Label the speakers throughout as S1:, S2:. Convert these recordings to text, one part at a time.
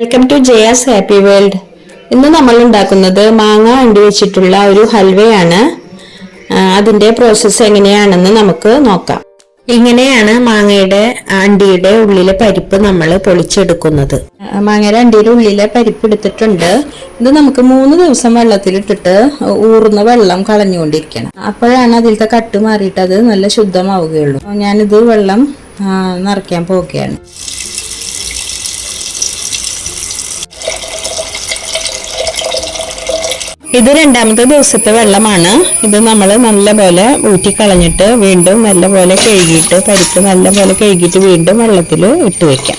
S1: Welcome to Jaya's happy world ഇന്ന് നമ്മൾ ഉണ്ടാക്കുന്നത് മാങ്ങ അണ്ടി വെച്ചിട്ടുള്ള ഒരു ഹൽവയാണ്. അതിന്റെ പ്രോസസ്സ് എങ്ങനെയാണെന്ന് നമുക്ക് നോക്കാം. ഇങ്ങനെയാണ് മാങ്ങയുടെ അണ്ടിയുടെ ഉള്ളിലെ പരിപ്പ് നമ്മൾ പൊളിച്ചെടുക്കുന്നത്. മാങ്ങയുടെ അണ്ടിയുടെ ഉള്ളിലെ പരിപ്പ് എടുത്തിട്ടുണ്ട്. ഇത് നമുക്ക് മൂന്ന് ദിവസം വെള്ളത്തിലിട്ടിട്ട് ഊറുന്ന വെള്ളം കളഞ്ഞുകൊണ്ടിരിക്കണം. അപ്പോഴാണ് അതിലത്തെ കട്ട് മാറിയിട്ട് അത് നല്ല ശുദ്ധമാവുകയുള്ളൂ. ഞാനിത് വെള്ളം നിറയ്ക്കാൻ പോവുകയാണ്. ഇത് രണ്ടാമത്തെ ദിവസത്തെ വെള്ളമാണ്. ഇത് നമ്മൾ നല്ലപോലെ ഊറ്റി കളഞ്ഞിട്ട് വീണ്ടും നല്ലപോലെ കഴുകിയിട്ട് പരിപ്പ് നല്ലപോലെ കഴുകിയിട്ട് വീണ്ടും വെള്ളത്തിൽ ഇട്ട് വെക്കാം.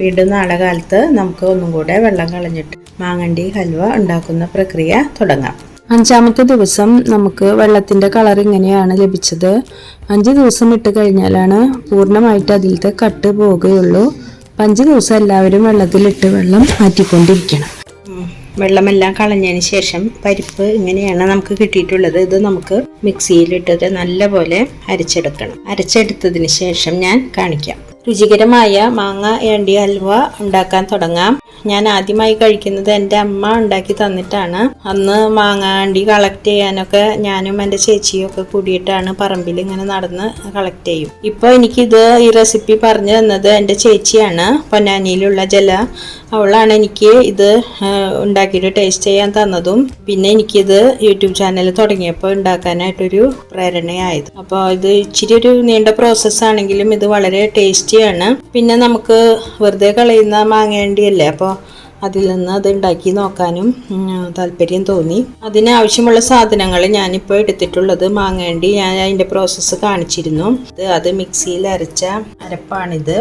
S1: വീണ്ടും നാളെ കാലത്ത് നമുക്ക് ഒന്നും കൂടെ വെള്ളം കളഞ്ഞിട്ട് മാങ്ങണ്ടി ഹൽവ ഉണ്ടാക്കുന്ന പ്രക്രിയ തുടങ്ങാം. അഞ്ചാമത്തെ ദിവസം നമുക്ക് വെള്ളത്തിന്റെ കളർ ഇങ്ങനെയാണ് ലഭിച്ചത്. അഞ്ച് ദിവസം ഇട്ട് കഴിഞ്ഞാലാണ് പൂർണമായിട്ട് അതിലത്തെ കട്ട് പോവുകയുള്ളൂ. അപ്പം അഞ്ച് ദിവസം എല്ലാവരും വെള്ളത്തിലിട്ട് വെള്ളം മാറ്റിക്കൊണ്ടിരിക്കണം. വെള്ളമെല്ലാം കളഞ്ഞതിന് ശേഷം പരിപ്പ് ഇങ്ങനെയാണ് നമുക്ക് കിട്ടിയിട്ടുള്ളത്. ഇത് നമുക്ക് മിക്സിയിലിട്ടിട്ട് നല്ലപോലെ അരച്ചെടുക്കണം. അരച്ചെടുത്തതിന് ശേഷം ഞാൻ കാണിക്കാം. രുചികരമായ മാങ്ങ ഏണ്ടി ഹൽവ ഉണ്ടാക്കാൻ തുടങ്ങാം. ഞാൻ ആദ്യമായി കഴിക്കുന്നത് എന്റെ അമ്മ ഉണ്ടാക്കി തന്നിട്ടാണ്. അന്ന് മാങ്ങ അണ്ടി കളക്ട് ചെയ്യാനൊക്കെ ഞാനും എന്റെ ചേച്ചിയും ഒക്കെ കൂടിയിട്ടാണ് പറമ്പിൽ ഇങ്ങനെ നടന്ന് കളക്ട് ചെയ്യും. ഇപ്പോൾ എനിക്കിത് ഈ റെസിപ്പി പറഞ്ഞു തന്നത് എന്റെ ചേച്ചിയാണ്. പൊന്നാനിയിലുള്ള ജല. അവളാണ് എനിക്ക് ഇത് ഉണ്ടാക്കിയിട്ട് ടേസ്റ്റ് ചെയ്യാൻ തന്നതും. പിന്നെ എനിക്കിത് യൂട്യൂബ് ചാനൽ തുടങ്ങിയപ്പോൾ ഉണ്ടാക്കാനായിട്ടൊരു പ്രേരണയായത്. അപ്പോൾ ഇത് ഇച്ചിരി ഒരു നീണ്ട പ്രോസസ്സ് ആണെങ്കിലും ഇത് വളരെ ടേസ്റ്റിയാണ് പിന്നെ നമുക്ക് വെറുതെ കളയുന്ന മാങ്ങേണ്ടിയല്ലേ? അപ്പോൾ അതിൽ നിന്ന് അത് ഉണ്ടാക്കി നോക്കാനും താല്പര്യം തോന്നി. അതിനാവശ്യമുള്ള സാധനങ്ങൾ ഞാനിപ്പോൾ എടുത്തിട്ടുള്ളത് മാങ്ങേണ്ടി ഞാൻ അതിന്റെ പ്രോസസ്സ് കാണിച്ചിരുന്നു. അത് മിക്സിയിൽ അരച്ച അരപ്പാണിത്.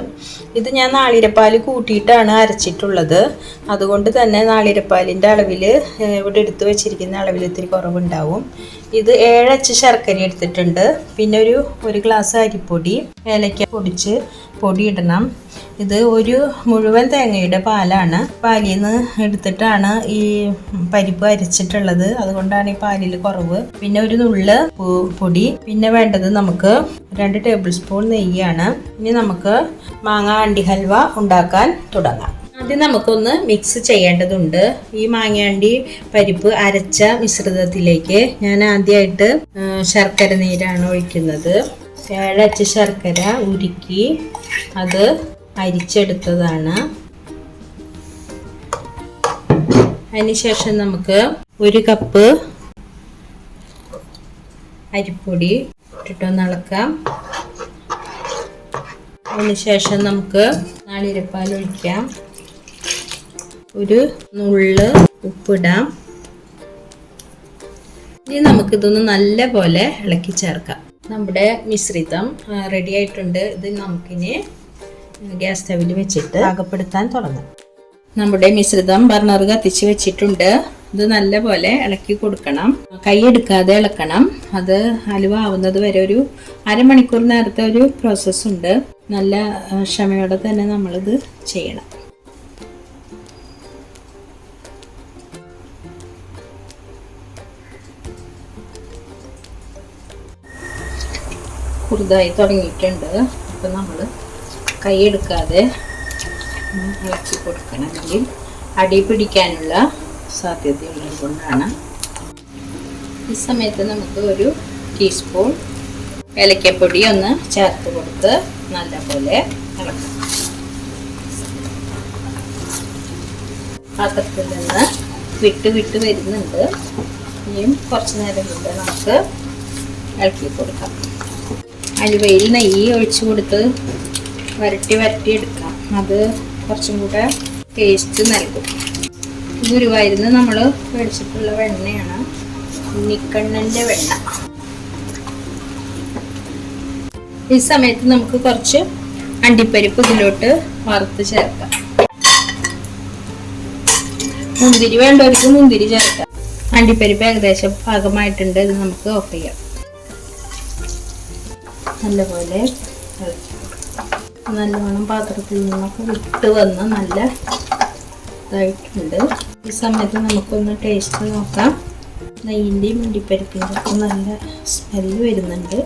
S1: ഇത് ഞാൻ നാളിരപ്പാൽ കൂട്ടിയിട്ടാണ് അരച്ചിട്ടുള്ളത്. അതുകൊണ്ട് തന്നെ നാളിരപ്പാലിന്റെ അളവിൽ ഇവിടെ എടുത്തു വെച്ചിരിക്കുന്ന അളവിൽ ഇത്തിരി കുറവുണ്ടാവും. ഇത് ഏഴച്ച് ശർക്കര എടുത്തിട്ടുണ്ട്. പിന്നെ ഒരു ഒരു ഗ്ലാസ് അരിപ്പൊടി ഏലക്ക പൊടിച്ച് പൊടി ഇടണം ഇത് ഒരു മുഴുവൻ തേങ്ങയുടെ പാലാണ്. പാലിൽ നിന്ന് എടുത്തിട്ടാണ് ഈ പരിപ്പ് അരച്ചിട്ടുള്ളത്. അതുകൊണ്ടാണ് ഈ പാലിൽ കുറവ്. പിന്നെ ഒരു നുള്ള് പൊടി. പിന്നെ വേണ്ടത് നമുക്ക് രണ്ട് ടേബിൾ സ്പൂൺ നെയ്യാണ്. ഇനി നമുക്ക് മാങ്ങ അണ്ടി ഹൽവ ഉണ്ടാക്കാൻ തുടങ്ങാം. ആദ്യം നമുക്കൊന്ന് മിക്സ് ചെയ്യേണ്ടതുണ്ട്. ഈ മാങ്ങയാണ്ടി പരിപ്പ് അരച്ച മിശ്രിതത്തിലേക്ക് ഞാൻ ആദ്യമായിട്ട് ശർക്കര നീരാണ് ഒഴിക്കുന്നത്. ഏഴച്ച ശർക്കര ഉരുക്കി അത് അരിച്ചെടുത്തതാണ്. അതിനുശേഷം നമുക്ക് ഒരു കപ്പ് അരിപ്പൊടി ഇട്ടിട്ടൊന്ന് ഇളക്കാം അതിനുശേഷം നമുക്ക് നാളിരപ്പാൽ ഒഴിക്കാം. ഒരു നുള്ള് ഉപ്പിടാം. ഇനി നമുക്കിതൊന്ന് നല്ല പോലെ ഇളക്കി ചേർക്കാം. നമ്മുടെ മിശ്രിതം റെഡി ആയിട്ടുണ്ട്. ഇത് നമുക്കിനി ഗ്യാസ് സ്റ്റവിൽ വെച്ചിട്ട് പാകപ്പെടുത്താൻ തുടങ്ങാം. നമ്മുടെ മിശ്രിതം ബർണർ കത്തിച്ച് വെച്ചിട്ടുണ്ട്. ഇത് നല്ല പോലെ ഇളക്കി കൊടുക്കണം. കൈയെടുക്കാതെ ഇളക്കണം. അത് അലുവ ആവുന്നത് വരെ ഒരു അരമണിക്കൂർ നേരത്തെ ഒരു പ്രോസസ്സുണ്ട് നല്ല ക്ഷമയോടെ തന്നെ നമ്മളിത് ചെയ്യണം. കുറുതായി തുടങ്ങിയിട്ടുണ്ട്. അപ്പം നമ്മൾ കൈയെടുക്കാതെ ഇളക്കി കൊടുക്കണം അല്ലെങ്കിൽ അടി പിടിക്കാനുള്ള സാധ്യതയുള്ളത് കൊണ്ടാണ്. ഈ സമയത്ത് നമുക്ക് ഒരു ടീസ്പൂൺ ഏലക്കപ്പൊടി ഒന്ന് ചേർത്ത് കൊടുത്ത് നല്ലപോലെ ഇളക്കാം. പാത്രത്തിൽ നിന്ന് വിട്ട് വിട്ട് വരുന്നുണ്ട്. ഇനിയും കുറച്ച് നേരം കൊണ്ട് നമുക്ക് ഇളക്കി കൊടുക്കാം. അലുവയിൽ നെയ്യ് ഒഴിച്ചു കൊടുത്ത് വരട്ടി വരട്ടി എടുക്കാം. അത് കുറച്ചും കൂടെ ടേസ്റ്റ് നൽകും. ഗുരുവായൂരിന്ന് നമ്മൾ മേടിച്ചിട്ടുള്ള വെണ്ണയാണ് ഉണ്ണിക്കണ്ണന്റെ വെണ്ണ. ഈ സമയത്ത് നമുക്ക് കുറച്ച് അണ്ടിപ്പരിപ്പ് ഇതിലോട്ട് വറുത്ത് ചേർക്കാം. മുന്തിരി വേണ്ടവർക്ക് മുന്തിരി ചേർക്കാം. അണ്ടിപ്പരിപ്പ് ഏകദേശം പാകമായിട്ടുണ്ട്. ഇത് നമുക്ക് ഓഫ് ചെയ്യാം. നല്ലപോലെ. നല്ലോണം പാത്രത്തിൽ നിന്നൊക്കെ വിട്ട് വന്ന് നല്ല ഇതായിട്ടുണ്ട്. ഈ സമയത്ത് നമുക്കൊന്ന് ടേസ്റ്റ് നോക്കാം. നെയ്യിന്റെയും മുണ്ടിപ്പരിപ്പിന്റെ ഒക്കെ നല്ല സ്മെല്ല് വരുന്നുണ്ട്.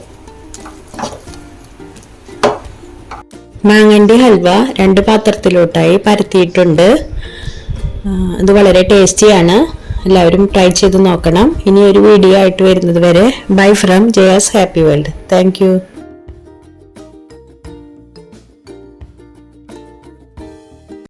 S1: മാങ്ങന്റെ ഹൽവ രണ്ട് പാത്രത്തിലോട്ടായി പരത്തിയിട്ടുണ്ട്. ഇത് വളരെ ടേസ്റ്റിയാണ് എല്ലാവരും ട്രൈ ചെയ്ത് നോക്കണം. ഇനി ഒരു വീഡിയോ ആയിട്ട് വരുന്നത് വരെ. Bye from Jaya's happy world thank